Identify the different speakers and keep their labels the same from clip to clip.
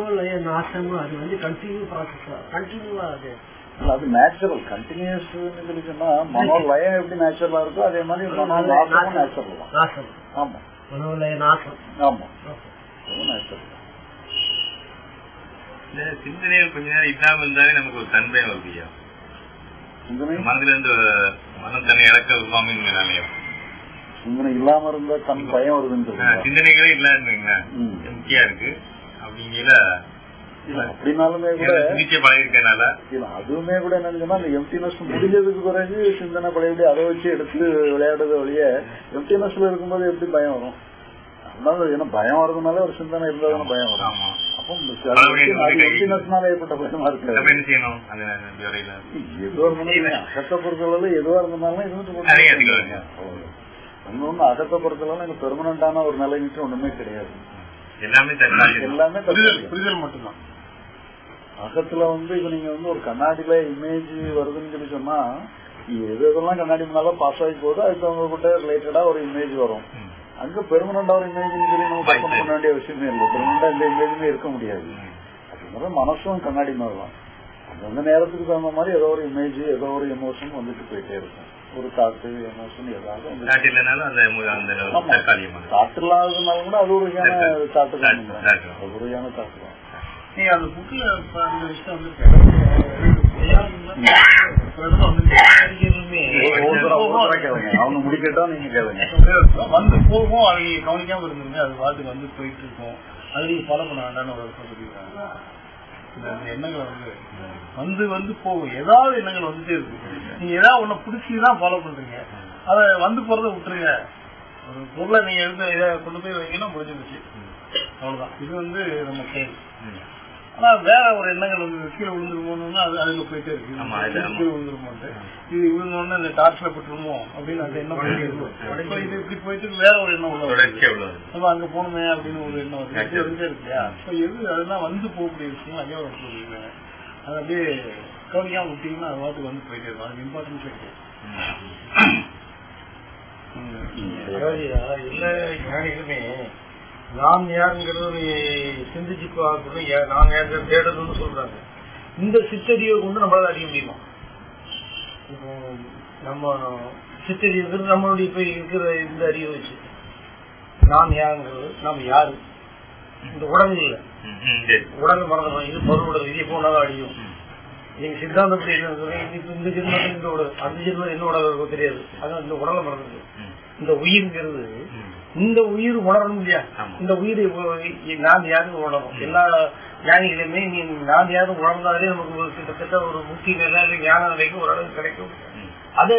Speaker 1: மனோலய நாசம் அது வந்து கண்டினியூ ப்ராசஸ் கண்டினியூவா அது.
Speaker 2: அது நேச்சுரல் கண்டினியூஸ் சொன்னா மனோலயம் எப்படி நேச்சுரலா இருக்கோ அதே மாதிரி நேச்சுரல் தான்.
Speaker 1: நாசம்.
Speaker 2: ஆமா.
Speaker 1: மனோலய நாசம்.
Speaker 2: ஆமா. அதுவும் நேச்சுரல் தான்.
Speaker 3: இந்த சிந்தனைகள் கொஞ்ச நேரம் இல்லாம இருந்தாலே நமக்கு ஒரு தன்மை வருது
Speaker 2: சிந்தனை?
Speaker 3: மனதுல இருந்து மனம் தன்னை இழக்க நானே
Speaker 2: சிந்தனை இல்லாம இருந்தா தன் பயம் வருதுன்னு சொல்லுங்க
Speaker 3: சிந்தனைகளே இல்லாதுங்க
Speaker 2: ம்.
Speaker 3: முக்கியா இருக்கு.
Speaker 2: அப்படின்னாலுமே கூட
Speaker 3: பழகிருக்கனால.
Speaker 2: அதுவுமே கூட என்னன்னா அந்த எம்டினஸ் முடிஞ்சதுக்கு பிறகு சிந்தனை பழையபடி அதை வச்சு எடுத்து விளையாடுறது ஒழிய எம்டினஸ்ல இருக்கும்போது எப்படி பயம் வரும்? அதனால ஏன்னா பயம் வரதுனால ஒரு சிந்தனை இருந்தாலும் பயம் வரும். அகத்தை பொறுத்தளவு எதுவா இருந்தாலும் இருந்துட்டு அகத்தை பொறுத்தளவு எனக்கு பெர்மனண்டான ஒரு நிலைக்கு ஒண்ணுமே கிடையாது.
Speaker 3: எல்லாமே
Speaker 2: எல்லாமே
Speaker 4: புரிதல் மட்டும்தான்.
Speaker 2: அகத்துல வந்து இப்ப நீங்க வந்து ஒரு கண்ணாடியில இமேஜ் வருதுன்னு சொல்லி சொன்னா எது எதெல்லாம் கண்ணாடி முன்னால பாஸ் ஆகி போகுதோ அதுக்கு அவங்க கிட்ட ரிலேட்டடா ஒரு இமேஜ் வரும். அங்க பெர்மனண்டா ஒரு இமேஜ் சொல்லி நம்ம கற்பனை பண்ண வேண்டிய அவசியமே இல்லை. பெர்மனண்டா எந்த இமேஜுமே இருக்க முடியாது. அதுமாதிரி மனசும் கண்ணாடி மாதிரி தான் அந்தந்த நேரத்துக்கு தகுந்த மாதிரி ஏதோ ஒரு இமேஜ் ஏதோ ஒரு எமோஷன் வந்துட்டு போயிட்டே இருக்கும். ஒரு தாட்டு எமோஷன் ஏதாவது
Speaker 3: அந்த அந்த
Speaker 2: தாட்டு இல்லாததுனால கூட அது ஒரு வகையான
Speaker 3: தாட்டு.
Speaker 2: தான். அது ஒரு வகையான தாட்டு தான்.
Speaker 4: அந்த புக்ல அந்த விஷயம் வந்து
Speaker 2: அவங்க முடிக்கட்டும் நீங்க கேளுங்க.
Speaker 4: வந்து போகும் அவங்க கவனிக்காம இருந்துருங்க அது பாட்டுக்கு வந்து போயிட்டு இருக்கும். அது நீங்க ஃபாலோ பண்ண வேண்டாம்னு ஒரு வருஷம் சொல்லியிருக்காங்க. இந்த எண்ணங்கள் வந்து. வந்து வந்து போகும். ஏதாவது எண்ணங்கள் வந்துட்டே இருக்கு நீங்க ஏதாவது ஒண்ணு பிடிச்சிதான் ஃபாலோ பண்றீங்க. அதை வந்து போறதை விட்டுருங்க. ஒரு பொருளை நீங்க எடுத்து இதை கொண்டு போய் வைக்கணும் முடிஞ்சு போச்சு அவ்வளவுதான். இது வந்து நம்ம
Speaker 3: கேள்வி.
Speaker 4: ஆனா வேற ஒரு எண்ணங்கள் வந்து கீழே விழுந்துருமோன்னு அது அதுல போயிட்டே இருக்கு. கீழே விழுந்துருமோன்ட்டு. இது விழுந்தோடனே இந்த டார்ச்ல பட்டுருமோ அப்படின்னு அந்த எண்ணம் இது இப்படி போயிட்டு வேற ஒரு எண்ணம் உள்ள நம்ம அங்க போகணுமே அப்படின்னு ஒரு எண்ணம் வந்துட்டே இருக்கு இல்லையா? இப்ப எது அதெல்லாம் வந்து போகக்கூடிய விஷயம் அதே ஒரு சொல்லுங்க அது அப்படியே கவனிக்காம விட்டீங்கன்னா அது வாட்டுக்கு வந்து போயிட்டே இருக்கும். அது இம்பார்ட்டன்ஸ் இருக்கு.
Speaker 1: அதாவது எல்லா ஞானிகளுமே நாம் யாருங்கிறது சிந்திச்சு பார்க்கணும் நான் யாருங்கிற தேடணும்னு சொல்றாங்க. இந்த சித்தறிவை கொண்டு நம்மளால அறிய முடியுமா? இப்போ நம்ம சித்தறிவுங்கிறது நம்மளுடைய இப்ப இருக்கிற இந்த அறிவை வச்சு. நாம் யாருங்கிறது? நாம் யாரு? இந்த உடம்பு இல்லை உடம்பு மறந்துடும் இது பொருள் உடல் இது போனாதான் அழியும். நீங்க? இது இந்த ஜென்மத்தில் இந்த உடல் அந்த ஜென்மம் என்ன உடல் தெரியாது. அதான் இந்த உடலை மறந்துருக்கு
Speaker 3: ம்.
Speaker 1: இந்த உயிர்ங்கிறது. இந்த உயிர் உணரணும் இல்லையா. இந்த உயிர் நான் யாரும் உணரும் எல்லா ஞானிகளுமே நீ நான் யாரும் உணர்ந்தாலே நமக்கு ஒரு கிட்டத்தட்ட ஒரு முக்கிய நிலை ஞான நிலைக்கு ஒரு அளவு கிடைக்கும். அது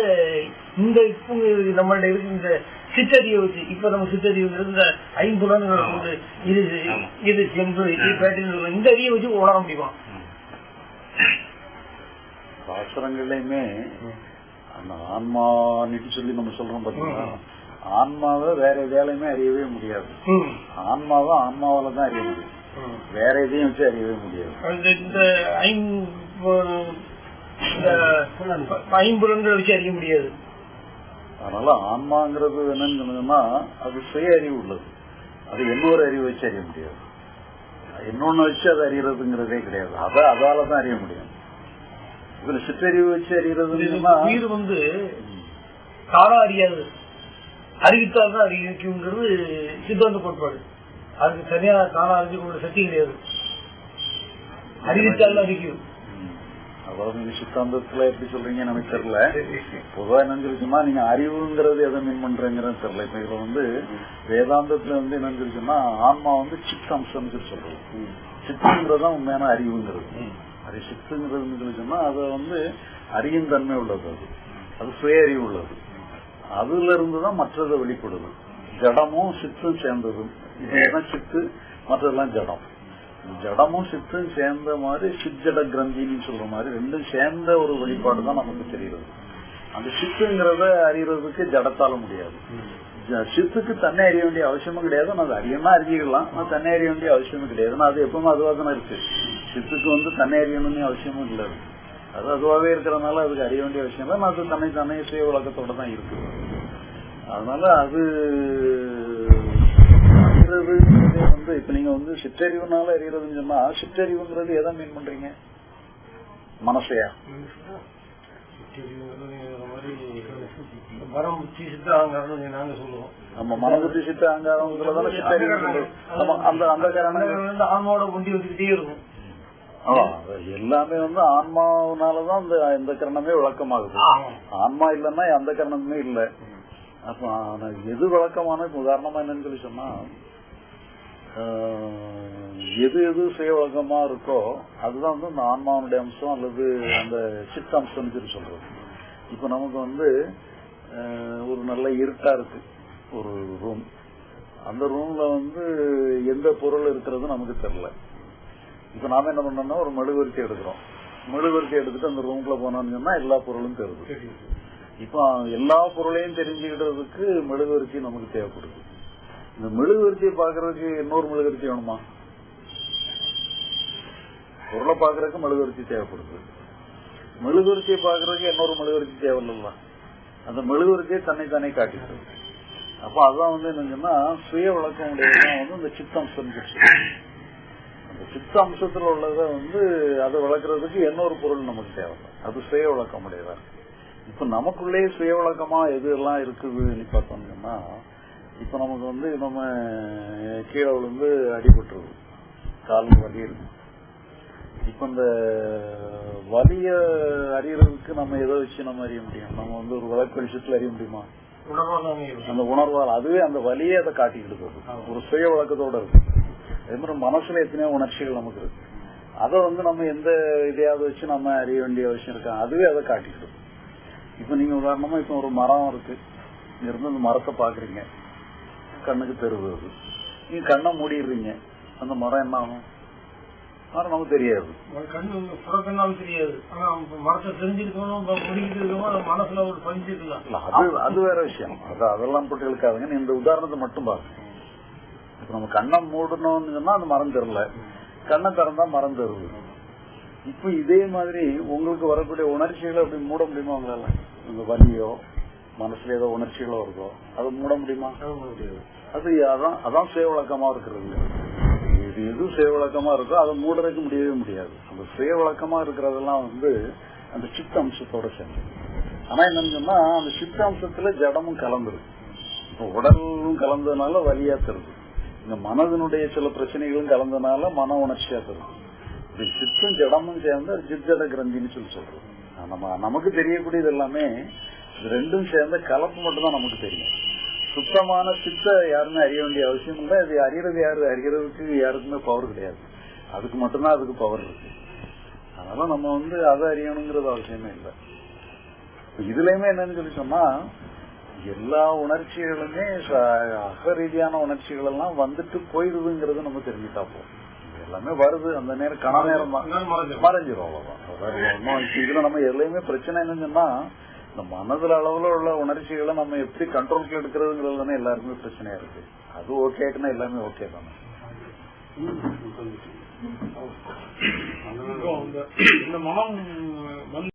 Speaker 1: இந்த இப்போ நம்மள்ட்ட இருக்கு இந்த சித்தறிவை வச்சு இப்ப நம்ம சித்தறிவுங்கிறது இந்த ஐம்புலன்கள். வந்து இது. இது செம்பு இது சொல்றோம். இந்த அறிவை வச்சு உணர முடியுமா
Speaker 3: ம்.
Speaker 2: அந்த ஆன்மான்னுட்டு சொல்லி நம்ம சொல்றோம் பாத்தீங்களா? ஆன்மாவை வேற எதாலையுமே அறியவே முடியாது. ஆன்மாவை ஆன்மாவால தான் அறிய முடியும். வேற எதையும் வச்சு அறியவே முடியாது.
Speaker 1: ஐம்புலன்களை வச்சு அறிய முடியாது.
Speaker 2: அதனால ஆன்மாங்கிறது என்னன்னு சொன்னோம்னா அது சுய அறிவு உள்ளது. அது இன்னொரு அறிவு வச்சு அறிய முடியாது. இன்னொன்னு வச்சு அதை அறியறதுங்கிறதே கிடையாது. அதை அதால தான் அறிய முடியும். இதுல சிற்றறிவு வச்சு
Speaker 1: உயிர் வந்து தானா அறியாது அறிவித்தால் தான் அறிவிக்குங்கிறது சித்தாந்த கோட்பாடு. அதுக்கு தனியா தானா அறிஞ்சுக்கொள்ள சக்தி கிடையாது. அறிவித்தால் அறிவிக்கும்
Speaker 2: நீங்க சித்தாந்தத்துல எப்படி சொல்றீங்கன்னு எனக்கு தெரியல. பொதுவா என்னன்னு நீங்க அறிவுங்கிறது எதை மீன் பண்றீங்கிறது தெரியல. இப்ப இதுல வந்து வேதாந்தத்துல வந்து என்னன்னு சொல்லிச்சுன்னா ஆன்மா வந்து சித் அம்சம்னு சொல்றது சித்துங்கிறது தான் உண்மையான அறிவுங்கிறது. அது சித்துங்கிறது சொன்னா அது வந்து அறியும் தன்மை உள்ளது அது. அது சுய அறிவு உள்ளது. அதுல இருந்துதான் மற்றதை வெளிப்படுது. ஜடமும் சித்தும் சேர்ந்தது இதுதான் சித்து மற்றதெல்லாம் ஜடம். ஜடமும் சித்தும் சேர்ந்த மாதிரி சித்தட கிரந்தின்னு சொல்ற மாதிரி ரெண்டும் சேர்ந்த ஒரு வெளிப்பாடு தான் நமக்கு தெரிகிறது. அந்த சித்துங்கிறத அறியறதுக்கு ஜடத்தால முடியாது. சித்துக்கு தன்னை அறிய வேண்டிய அவசியமும் கிடையாது. நான் அது அறியணும்னா அறிஞ்சிக்கலாம் நான் தன்னை அறிய வேண்டிய அவசியமும் கிடையாது. நான் அது எப்பவுமே அதுவாக தானே இருக்கு. சித்துக்கு வந்து தன்னை அறியணும்னு அவசியமும் இல்லை. அது அதுவாகவே இருக்கிறதுனால அதுக்கு அறிய வேண்டிய அவசியம் இல்லை அது தன்னை தன்னை சுய உலகத்தோட தான் இருக்கு. அதனால அது அறிறதுங்கிறதே வந்து இப்ப நீங்க வந்து சிற்றறிவுனால அறியறதுன்னு சொன்னா சிற்றறிவுங்கிறது எதை மீன் பண்றீங்க? மனசையா?
Speaker 1: வரம் புத்தி சித்தாங்கிறது நாங்க சொல்லுவோம்.
Speaker 2: நம்ம மனபுத்தி சித்த அங்காரங்கிறதான சிற்றறிவு நம்ம அந்த அந்த
Speaker 1: ஆன்மாவோட ஒண்டி வந்துகிட்டே இருக்கும்.
Speaker 2: எல்லாமே வந்து ஆன்மாவுனாலதான் இந்த இந்த கரணமே விளக்கமாகுது. ஆன்மா இல்லைன்னா அந்த கரணமே இல்லை. அப்ப எது விளக்கமான உதாரணமா என்னன்னு சொல்லி சொன்னா எது எது சுய விளக்கமா இருக்கோ அதுதான் வந்து இந்த ஆன்மாவுடைய அம்சம் அல்லது அந்த சித்த அம்சம்னு சொல்லி சொல்றது. இப்ப நமக்கு வந்து ஒரு நல்ல இருட்டா இருக்கு. ஒரு ரூம் அந்த ரூம்ல வந்து எந்த பொருள் இருக்கிறது நமக்கு தெரியல. இப்ப நாம என்ன பண்ணோம்னா ஒரு மெழுகுவர்த்தி எடுக்கிறோம். மெழுகுவர்த்தி எடுத்துட்டு அந்த ரூம்குள்ள போனோம்னு சொன்னா எல்லா பொருளும் தெரியுது. இப்போ எல்லா பொருளையும் தெரிஞ்சுக்கிட்டதுக்கு மெழுகுவர்த்தி நமக்கு தேவைப்படுது. இந்த மெழுகுவர்த்தியை பாக்குறதுக்கு இன்னொரு மெழுகுவர்த்தி வேணுமா? பொருளை பாக்குறதுக்கு மெழுகுவர்த்தி தேவைப்படுது. மெழுகுவர்த்தியை பாக்குறதுக்கு இன்னொரு மெழுகுவர்த்தி தேவையில்ல அந்த மெழுகுவர்த்தியை தன்னை தானே காட்டிட்டு அப்ப அதான் வந்து என்னங்கன்னா சுய விளக்கம் உடையதான் வந்து இந்த சித்தம் அந்த சித்த அம்சத்துல உள்ளத வந்து அதை வளர்க்கறதுக்கு இன்னொரு பொருள் நமக்கு தேவை அது சுய விளக்கம் உடையதா இருக்கு. இப்ப நமக்குள்ளே சுய விளக்கமா எது எல்லாம் இருக்குதுன்னு பார்த்தோம்னா இப்ப நமக்கு வந்து நம்ம கீழே விழுந்து அடிபட்டுருது. கால் வலி இருக்கு. இப்ப இந்த வலிய அறியறதுக்கு நம்ம எதை வச்சு நம்ம அறிய முடியும்? நம்ம வந்து ஒரு விளக்கு வெளிச்சத்துல அறிய முடியுமா? அந்த உணர்வால் அதுவே அந்த வலியே அதை காட்டிக்கிட்டு ஒரு சுய விளக்கத்தோட இருக்கு. அதே மாதிரி மனசுல எத்தனையோ உணர்ச்சிகள் நமக்கு இருக்கு. அதை வந்து நம்ம எந்த இதையாவது வச்சு நம்ம அறிய வேண்டிய அவசியம் இருக்கா? அதுவே அதை காட்டிக்கிட்டு இப்ப நீங்க உதாரணமா இப்ப ஒரு மரம் இருக்கு. இருந்து அந்த மரத்தை பாக்குறீங்க கண்ணுக்கு தெருவு அது. நீங்க கண்ணை மூடிடுறீங்க. அந்த மரம் என்ன ஆகும்? மரம் நமக்கு தெரியாது.
Speaker 1: கண்ணு புறக்கண்ணாலும் தெரியாது. ஆனா மரத்தை தெரிஞ்சிருக்கணும் முடிக்கிட்டு இருக்கணும் அது மனசுல ஒரு பதிஞ்சிருக்கலாம்
Speaker 2: அது அது வேற விஷயம். அது அதெல்லாம் போட்டு இழுக்காதுங்க. இந்த உதாரணத்தை மட்டும் பாருங்க. இப்ப நம்ம கண்ணை மூடணும்னு சொன்னா அந்த மரம் தெரியல. கண்ணை திறந்தா மரம் தருது. இப்ப இதே மாதிரி உங்களுக்கு வரக்கூடிய உணர்ச்சிகளை அப்படி மூட முடியுமா உங்களால? இந்த வலியோ மனசுல ஏதோ உணர்ச்சிகளோ இருக்கோ அதை மூட முடியுமா? அது அதான் அதான் சுய விளக்கமா இருக்கிறது இது எது சுய விளக்கமா இருக்கோ அதை மூடுறதுக்கு முடியவே முடியாது. அந்த சுய விளக்கமா இருக்கிறதெல்லாம் வந்து அந்த சித்த அம்சத்தோட சேர்ந்து. ஆனா என்னன்னு சொன்னா அந்த சித்த அம்சத்துல ஜடமும் கலந்துருக்கு. இப்போ உடலும் கலந்ததுனால வலியா தருது இந்த மனதினுடைய சில பிரச்சனைகளும் கலந்தனால மன உணர்ச்சியா தரும் இது சித்தும் ஜடமும் சேர்ந்து அது ஜித்தட கிரந்தின்னு சொல்லி சொல்றோம். நம்ம நமக்கு தெரியக்கூடியது எல்லாமே ரெண்டும் சேர்ந்த கலப்பு மட்டும்தான் நமக்கு தெரியும். சுத்தமான சித்த யாருன்னு அறிய வேண்டிய அவசியம் இல்லை. அது அறியறது யாரு? அறியறதுக்கு யாருக்குமே பவர் கிடையாது. அதுக்கு மட்டும்தான் அதுக்கு பவர் இருக்கு. அதனால நம்ம வந்து அதை அறியணுங்கிறது அவசியமே இல்லை. இதுலயுமே என்னன்னு சொல்லி சொன்னா எல்லா உணர்ச்சிகளுமே ச- அக ரீதியான உணர்ச்சிகள் எல்லாம் வந்துட்டு போயிடுதுங்கிறது நம்ம தெரிஞ்சுட்டா போதும். இது எல்லாமே வருது. அந்த நேரம் கன நேரம்
Speaker 1: மறைஞ்சிரும்.
Speaker 2: அவ்வளவுதான். இதுல நம்ம எதுலையுமே பிரச்சனை என்னன்னு சொன்னா இந்த மனதுல அளவுல உள்ள உணர்ச்சிகளை நம்ம எப்படி கண்ட்ரோலுக்கு எடுக்கிறதுங்கிறது தானே எல்லாருக்குமே பிரச்சனையா இருக்கு. அது ஓகே ஆயிட்டுனா எல்லாமே ஓகே தானே.
Speaker 1: இந்த- இந்த மனம் வந்து